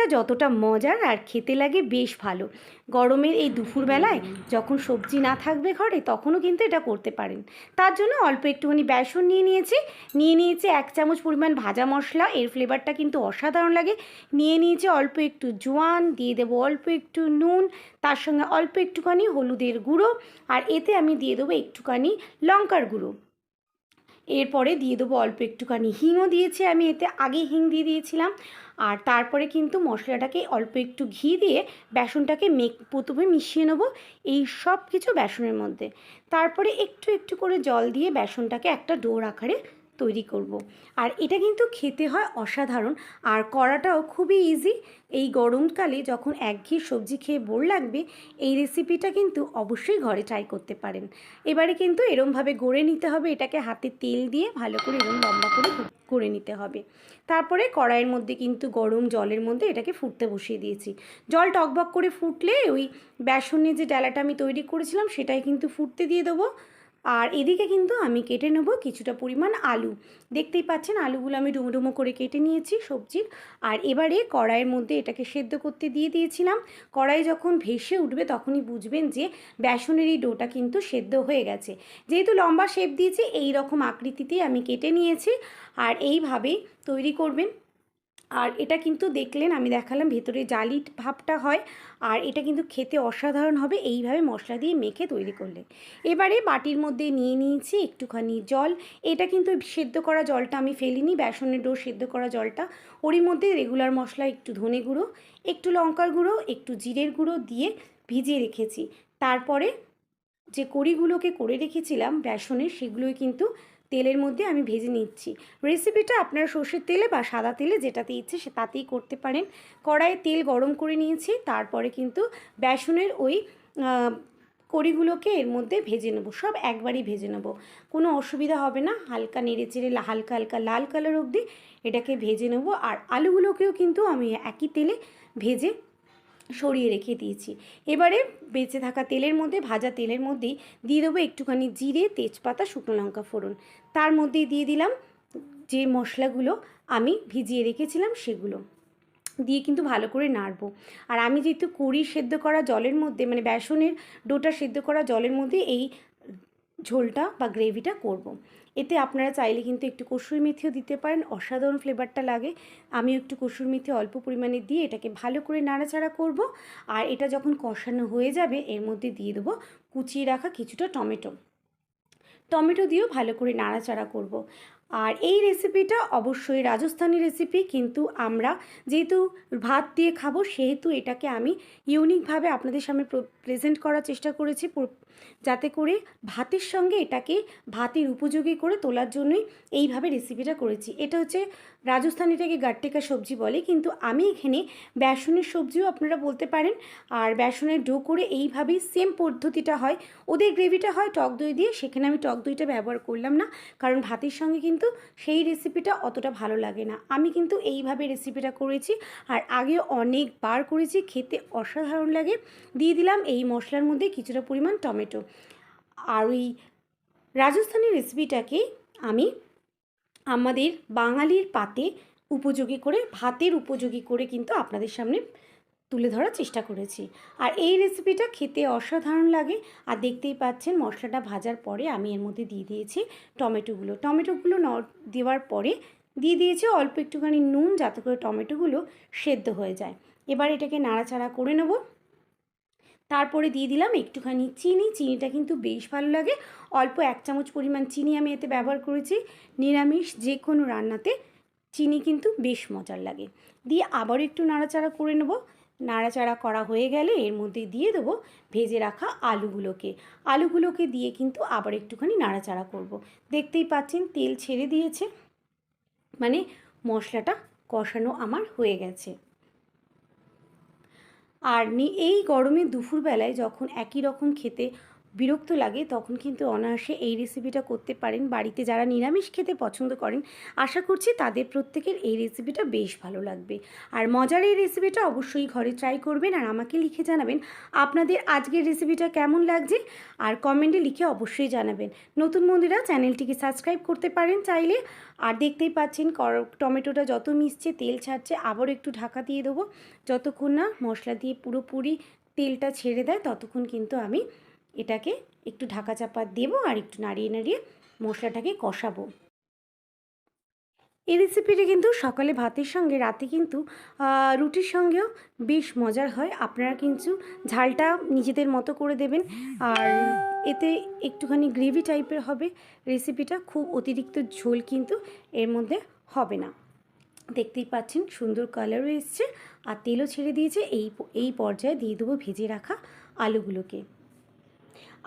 রেসিপিটা যতটা মজার আর খেতে লাগে বেশ ভালো। গরমের এই দুপুরবেলায় যখন সবজি না থাকবে ঘরে, তখনও কিন্তু এটা করতে পারেন। তার জন্য অল্প একটুখানি বেসন নিয়ে নিয়েছি। নিয়ে নিয়েছি এক চামচ পরিমাণ ভাজা মশলা। এর ফ্লেভারটা কিন্তু অসাধারণ লাগে। নিয়ে নিয়েছি অল্প একটু জোয়ান, দিয়ে দেবো অল্প একটু নুন, তার সঙ্গে অল্প একটুখানি হলুদের গুঁড়ো। আর এতে আমি দিয়ে দেবো একটুখানি লঙ্কার গুঁড়ো। এরপরে দিয়ে দেবো অল্প একটুখানি হিংও দিয়েছি আমি এতে আগে হিং দিয়ে দিয়েছিলাম। আর তারপরে কিন্তু মশলাটাকে অল্প একটু ঘি দিয়ে বেসনটাকে মেক, প্রথমে মিশিয়ে নেব এই সব কিছু বেসনের মধ্যে। তারপরে একটু একটু করে জল দিয়ে বেসনটাকে একটা ডোর আকারে তৈরি করব। আর এটা কিন্তু খেতে হয় অসাধারণ। আর করাটাও খুবই ইজি এই গরমকালে যখন একঘেয়ে সবজি খেয়ে বোর লাগবে, এই রেসিপিটা কিন্তু অবশ্যই ঘরে ট্রাই করতে পারেন। এবারে কিন্তু এরমভাবে গড়ে নিতে হবে, এটাকে হাতে তেল দিয়ে ভালো করে এরম লম্বা করে করে নিতে হবে। তারপরে কড়াইয়ের মধ্যে কিন্তু গরম জলের মধ্যে এটাকে ফুটতে বসিয়ে দিয়েছি। জল টকবক করে ফুটলে ওই বেসনের যে ডালাটা আমি তৈরি করেছিলাম, সেটাই কিন্তু ফুটতে দিয়ে দেবো। আর এদিকে কিন্তু আমি কেটে নেব কিছুটা পরিমাণ আলু। দেখতেই পাচ্ছেন, আলুগুলো আমি ডুমো ডুমো করে কেটে নিয়েছি সবজির। আর এবারে কড়াইয়ের মধ্যে এটাকে সেদ্ধ করতে দিয়ে দিয়েছিলাম। কড়াই যখন ভেসে উঠবে তখনই বুঝবেন যে বেসনের এই ডোটা কিন্তু সেদ্ধ হয়ে গেছে। যেহেতু লম্বা শেপ দিয়েছি, এই রকম আকৃতিতেই আমি কেটে নিয়েছি। আর এইভাবেই তৈরি করবেন। আর এটা কিন্তু দেখলেন, আমি দেখালাম ভেতরে জালি ভাবটা হয়, আর এটা কিন্তু খেতে অসাধারণ হবে, এইভাবে মশলা দিয়ে মেখে তৈরি করলে। এবারে বাটির মধ্যে নিয়ে নিয়েছি একটুখানি জল, এটা কিন্তু সেদ্ধ করা জলটা আমি ফেলিনি, বেসনের ডো সেদ্ধ করা জলটা ওরই মধ্যে রেগুলার মশলা একটু ধনে গুঁড়ো, একটু লঙ্কার গুঁড়ো, একটু জিরের গুঁড়ো দিয়ে ভিজিয়ে রেখেছি। তারপরে যে কড়িগুলোকে করে রেখেছিলাম বেসনের সেগুলোই কিন্তু তেলের মধ্যে আমি ভেজে নিচ্ছি। রেসিপিটা আপনারা সর্ষের তেলে বা সাদা তেলে যেটাতে ইচ্ছে সে তাতেই করতে পারেন। কড়াইয়ে তেল গরম করে নিয়েছি, তারপরে কিন্তু বেসনের ওই কড়িগুলোকে এর মধ্যে ভেজে নেব, সব একবারই ভেজে নেব। কোনো অসুবিধা হবে না, হালকা নেড়ে চেড়ে হালকা হালকা লাল কালার অবধি এটাকে ভেজে নেব। আর আলুগুলোকেও কিন্তু আমি একই তেলে ভেজে সরিয়ে রেখে দিয়েছি। এবারে বেঁচে থাকা তেলের মধ্যে, ভাজা তেলের মধ্যেই দিয়ে দেবো একটুখানি জিরে, তেজপাতা, শুকনো লঙ্কা ফোড়ন। তার মধ্যেই দিয়ে দিলাম যে মশলাগুলো আমি ভিজিয়ে রেখেছিলাম সেগুলো। দিয়ে কিন্তু ভালো করে নাড়বো। আর আমি যেহেতু কুড়ি সেদ্ধ করা জলের মধ্যে মানে বেসনের ডোটা সেদ্ধ করা জলের মধ্যে এই ঝোলটা বা গ্রেভিটা করব। এতে আপনারা চাইলে কিন্তু একটু কসুর মেথিও দিতে পারেন, অসাধারণ ফ্লেভারটা লাগে আমি একটু কসুর মেথি অল্প পরিমাণে দিয়ে এটাকে ভালো করে নাড়াচাড়া করব আর এটা যখন কষানো হয়ে যাবে, এর মধ্যে দিয়ে দেবো কুচিয়ে রাখা কিছুটা টমেটো টমেটো দিয়েও ভালো করে নাড়াচাড়া করব। আর এই রেসিপিটা অবশ্যই রাজস্থানি রেসিপি কিন্তু আমরা যেহেতু ভাত দিয়ে খাব, সেহেতু এটাকে আমি ইউনিকভাবে আপনাদের সামনে প্রেজেন্ট করার চেষ্টা করেছি যাতে করে ভাতের সঙ্গে এটাকে ভাতের উপযোগী করে তোলার জন্যই এইভাবে রেসিপিটা করেছি। এটা হচ্ছে রাজস্থানীটাকে গাট্টেকা সবজি বলে, কিন্তু আমি এখানে বেসনের সবজিও আপনারা বলতে পারেন, আর বেসনের ডো করে এইভাবেই সেম পদ্ধতিটা হয়। ওদের গ্রেভিটা হয় টক দই দিয়ে, সেখানে আমি টক দইটা ব্যবহার করলাম না, কারণ ভাতের সঙ্গে কিন্তু সেই রেসিপিটা অতটা ভালো লাগে না। আমি কিন্তু এইভাবে রেসিপিটা করেছি আর আগে অনেকবার করেছি, খেতে অসাধারণ লাগে। দিয়ে দিলাম এই মশলার মধ্যে কিছুটা পরিমাণ টমেটো। আর ওই রাজস্থানি রেসিপিটাকে আমি আমাদের বাঙালির পাতে উপযোগী করে, ভাতের উপযোগী করে কিন্তু আপনাদের সামনে তুলে ধরার চেষ্টা করেছি। আর এই রেসিপিটা খেতে অসাধারণ লাগে। আর দেখতেই পাচ্ছেন, মশলাটা ভাজার পরে আমি এর মধ্যে দিয়ে দিয়েছি টমেটোগুলো। টমেটোগুলো ন, দেওয়ার পরে দিয়ে দিয়েছি অল্প একটুখানি নুন যাতে করে টমেটোগুলো সেদ্ধ হয়ে যায়। এবার এটাকে নাড়াচাড়া করে নেব। তারপরে দিয়ে দিলাম একটুখানি চিনি। চিনিটা কিন্তু বেশ ভালো লাগে। অল্প এক চামচ পরিমাণ চিনি আমি এতে ব্যবহার করেছি। নিরামিষ যে কোনো রান্নাতে চিনি কিন্তু বেশ মজার লাগে। দিয়ে আবার একটু নাড়াচাড়া করে নেব। নাড়াচাড়া করা হয়ে গেলে এর মধ্যে দিয়ে দেবো ভেজে রাখা আলুগুলোকে। আলুগুলোকে দিয়ে কিন্তু আবার একটুখানি নাড়াচাড়া করব। দেখতেই পাচ্ছেন তেল ছেড়ে দিয়েছে। মানে মশলাটা কষানো আমার হয়ে গেছে। আর নি এই গরমে দুপুরবেলায় যখন একই রকম খেতে বিরক্ত লাগে, তখন কিন্তু অনায়াসে এই রেসিপিটা করতে পারেন। বাড়িতে যারা নিরামিষ খেতে পছন্দ করেন, আশা করছি তাদের প্রত্যেকের এই রেসিপিটা বেশ ভালো লাগবে। আর মজার এই রেসিপিটা অবশ্যই ঘরে ট্রাই করবেন আর আমাকে লিখে জানাবেন আপনাদের আজকের রেসিপিটা কেমন লাগছে। আর কমেন্টে লিখে অবশ্যই জানাবেন। নতুন বন্ধুরা, চ্যানেলটিকে সাবস্ক্রাইব করতে পারেন চাইলে। আর দেখতেই পাচ্ছেন টমেটোটা যত মিশছে, তেল ছাড়ছে, আবার একটু ঢাকা দিয়ে দেবো। যতক্ষণ না মশলা দিয়ে পুরোপুরি তেলটা ছেড়ে দেয়, ততক্ষণ কিন্তু আমি এটাকে একটু ঢাকা চাপা দেবো আর একটু নাড়িয়ে নাড়িয়ে মশলাটাকে কষাবো। এই রেসিপিটা কিন্তু সকালে ভাতের সঙ্গে, রাতে কিন্তু রুটির সঙ্গেও বেশ মজার হয়। আপনারা কিন্তু ঝালটা নিজেদের মতো করে দেবেন। আর এতে একটুখানি গ্রেভি টাইপের হবে রেসিপিটা খুব অতিরিক্ত ঝোল কিন্তু এর মধ্যে হবে না। দেখতেই পাচ্ছেন, সুন্দর কালারও এসছে। আর তেলও ছেড়ে দিয়েছে। এই এই পর্যায়ে দিয়ে দেবো ভেজে রাখা আলুগুলোকে।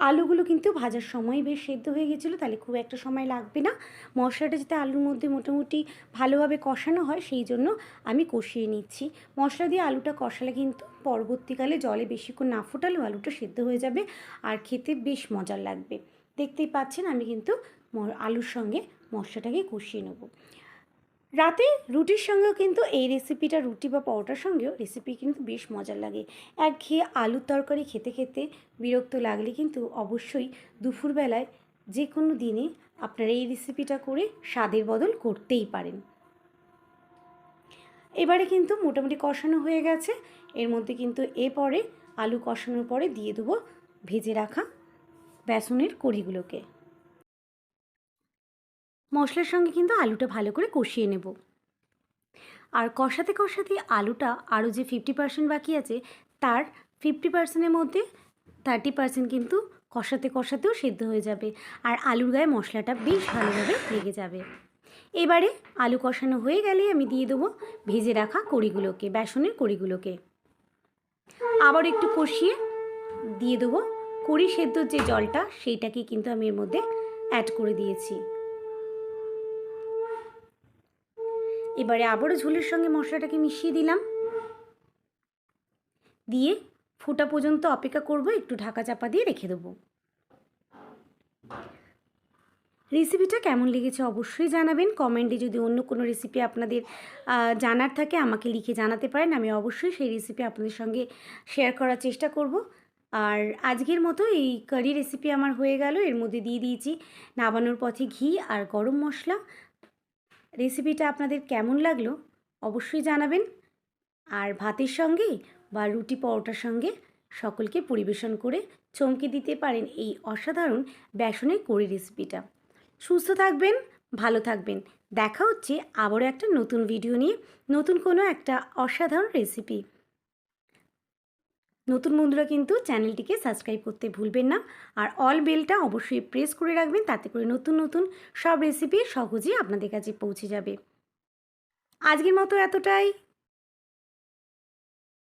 আলুগুলো কিন্তু ভাজার সময় বেশ সেদ্ধ হয়ে গেছিল, তাহলে খুব একটা সময় লাগবে না। মশলাটা যাতে আলুর মধ্যে মোটামুটি ভালোভাবে কষানো হয়, সেই জন্য আমি কষিয়ে নিচ্ছি। মশলা দিয়ে আলুটা কষালে কিন্তু পরবর্তীকালে জলে বেশিক্ষণ না ফোটালেও আলুটা সেদ্ধ হয়ে যাবে আর খেতে বেশ মজার লাগবে। দেখতেই পাচ্ছেন, আমি কিন্তু আলুর সঙ্গে মশলাটাকে কষিয়ে নেব। রাতে রুটির সঙ্গেও কিন্তু এই রেসিপিটা রুটি বা পরোটার সঙ্গেও রেসিপি কিন্তু বেশ মজার লাগে। একঘেয়ে আলুর তরকারি খেতে খেতে বিরক্ত লাগলে কিন্তু অবশ্যই দুপুরবেলায় যে কোনো দিনে আপনারা এই রেসিপিটা করে স্বাদের বদল করতেই পারেন। এবারে কিন্তু মোটামুটি কষানো হয়ে গেছে। এর মধ্যে কিন্তু এ পরে আলু কষানোর পরে দিয়ে দেবো ভেজে রাখা বেসনের কড়িগুলোকে। মশলার সঙ্গে কিন্তু আলুটা ভালো করে কষিয়ে নেব। আর কষাতে কষাতে আলুটা আরও যে ফিফটি পার্সেন্ট বাকি আছে, তার ফিফটি পার্সেন্টের মধ্যে থার্টি পার্সেন্ট কিন্তু কষাতে কষাতেও সেদ্ধ হয়ে যাবে আর আলুর গায়ে মশলাটা বেশ ভালোভাবে লেগে যাবে। এবারে আলু কষানো হয়ে গেলে আমি দিয়ে দেবো ভেজে রাখা কড়িগুলোকে, বেসনের কড়িগুলোকে। আবার একটু কষিয়ে দিয়ে দেবো কড়ি সেদ্ধর যে জলটা, সেইটাকে কিন্তু আমি এর মধ্যে অ্যাড করে দিয়েছি। এবারে আবারও ঝোলের সঙ্গে মশলাটাকে মিশিয়ে দিলাম। দিয়ে ফোটা পর্যন্ত অপেক্ষা করব, একটু ঢাকা চাপা দিয়ে রেখে দেবো। রেসিপিটা কেমন লেগেছে অবশ্যই জানাবেন। কমেন্টে যদি অন্য কোনো রেসিপি আপনাদের জানার থাকে, আমাকে লিখে জানাতে পারেন। আমি অবশ্যই সেই রেসিপি আপনাদের সঙ্গে শেয়ার করার চেষ্টা করব। আর আজকের মতো এই কারি রেসিপি আমার হয়ে গেল। এর মধ্যে দিয়ে দিয়েছি নাবানোর পথে ঘি আর গরম মশলা। রেসিপিটা আপনাদের কেমন লাগল অবশ্যই জানাবেন। আর ভাতের সঙ্গে বা রুটি পরোটার সঙ্গে সকলকে পরিবেশন করে চমকে দিতে পারেন এই অসাধারণ বেসনের কড়ি রেসিপিটা সুস্থ থাকবেন, ভালো থাকবেন। দেখা হচ্ছে আবারও একটা নতুন ভিডিও নিয়ে, নতুন কোনো একটা অসাধারণ রেসিপি নতুন বন্ধুরা কিন্তু চ্যানেলটিকে সাবস্ক্রাইব করতে ভুলবেন না আর অল বেলটা অবশ্যই প্রেস করে রাখবেন, তাতে করে নতুন নতুন সব রেসিপি সহজেই আপনাদের কাছে পৌঁছে যাবে। আজকের মতো এতটাই।